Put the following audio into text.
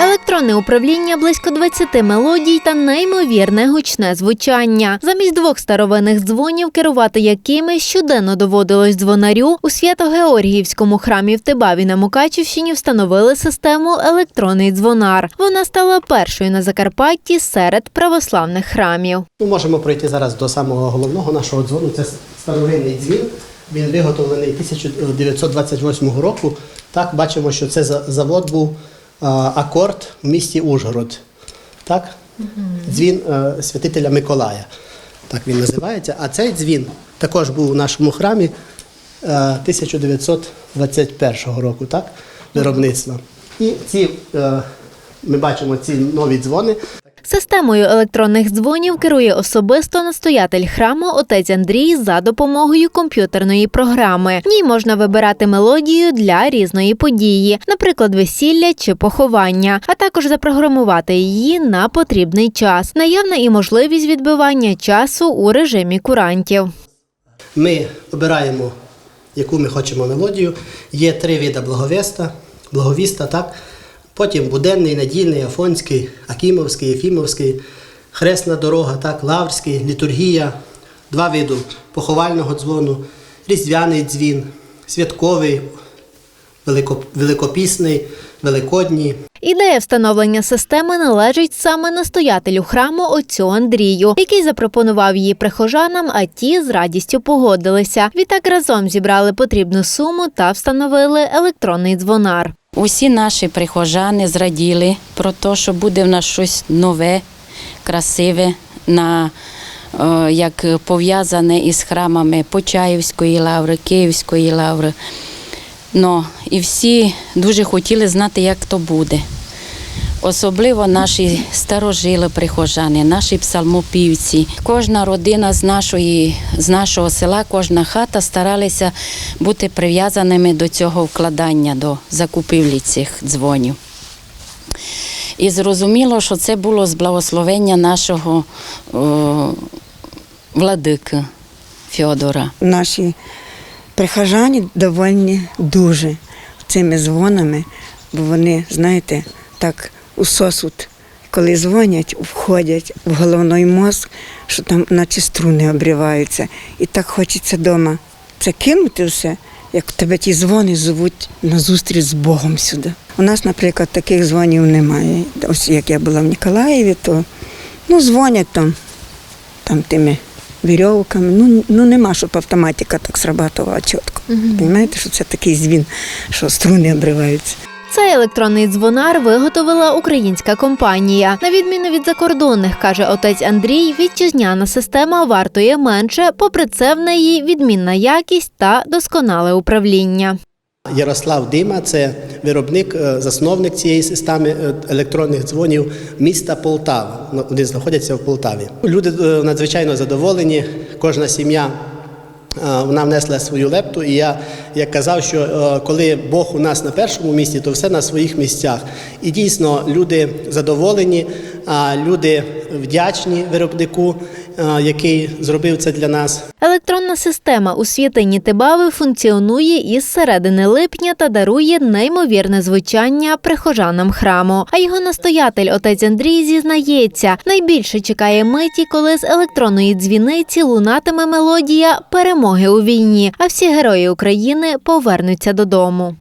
Електронне управління близько 20 мелодій та неймовірне гучне звучання. Замість двох старовинних дзвонів, керувати якими щоденно доводилось дзвонарю, у Свято-Георгіївському храмі в Тибаві на Мукачівщині встановили систему електронний дзвонар. Вона стала першою на Закарпатті серед православних храмів. Ми можемо пройти зараз до самого головного нашого дзвону. Це старовинний дзвін. Він виготовлений 1928 року. Так, бачимо, що це за- завод був акорд в місті Ужгород. Так? Дзвін е, святителя Миколая. Так він називається. А цей дзвін також був у нашому храмі е, 1921 року, так? Виробництва. І ці, е, ми бачимо ці нові дзвони. Системою електронних дзвонів керує особисто настоятель храму отець Андрій за допомогою комп'ютерної програми. В ній можна вибирати мелодію для різної події, наприклад, весілля чи поховання, а також запрограмувати її на потрібний час. Наявна і можливість відбивання часу у режимі курантів. Ми обираємо, яку ми хочемо мелодію. Є три види благовіста, благовіста, так? Потім буденний, недільний, афонський, акімовський, ефімовський, хресна дорога, так, лаврський, літургія, два види поховального дзвону, різдвяний дзвін, святковий, великопісний, великодній. Ідея встановлення системи належить саме настоятелю храму отцю Андрію, який запропонував її прихожанам, а ті з радістю погодилися. Відтак разом зібрали потрібну суму та встановили електронний дзвонар. Усі наші прихожани зраділи про те, що буде в нас щось нове, красиве, на, е, як пов'язане із храмами Почаївської лаври, Київської лаври. Но і всі дуже хотіли знати, як то буде. Особливо наші старожили прихожани, наші псалмопівці. Кожна родина з, нашої, з нашого села, кожна хата старалися бути прив'язаними до цього вкладання, до закупівлі цих дзвонів. І зрозуміло, що це було з благословення нашого о, владики Фьодора. наші прихожані довольні дуже цими дзвонами, бо вони, знаєте, так усосуть, коли дзвонять, входять в головний мозк, що там наче струни обриваються. І так хочеться вдома це кинути все, як тебе ті дзвони зовуть на зустріч з Богом сюди. У нас, наприклад, таких дзвонів немає. Ось як я була в Ніколаєві, то ну, дзвонять там там тими вірьовками. Ну, ну нема, щоб автоматика так срабатувала чітко. Розумієте, що це такий звін, що струни обриваються. Цей електронний дзвонар виготовила українська компанія. На відміну від закордонних, каже отець Андрій, вітчизняна система вартує менше, попри це в неї відмінна якість та досконале управління. Ярослав Дима це виробник, е, засновник цієї системи е, електронних дзвонів міста Полтава. Ну, Вони знаходяться в Полтаві. Люди е, надзвичайно задоволені. Кожна сім'я вона внесла свою лепту. І я як казав, що е, коли Бог у нас на першому місці, то все на своїх місцях. І дійсно люди задоволені, люди вдячні виробнику, е, який зробив це для нас. Електронна система у святині Тибави функціонує із середини липня та дарує неймовірне звучання прихожанам храму. А його настоятель отець Андрій зізнається, найбільше чекає миті, коли з електронної дзвіниці лунатиме мелодія перемоги у війні, а всі герої України повернуться додому.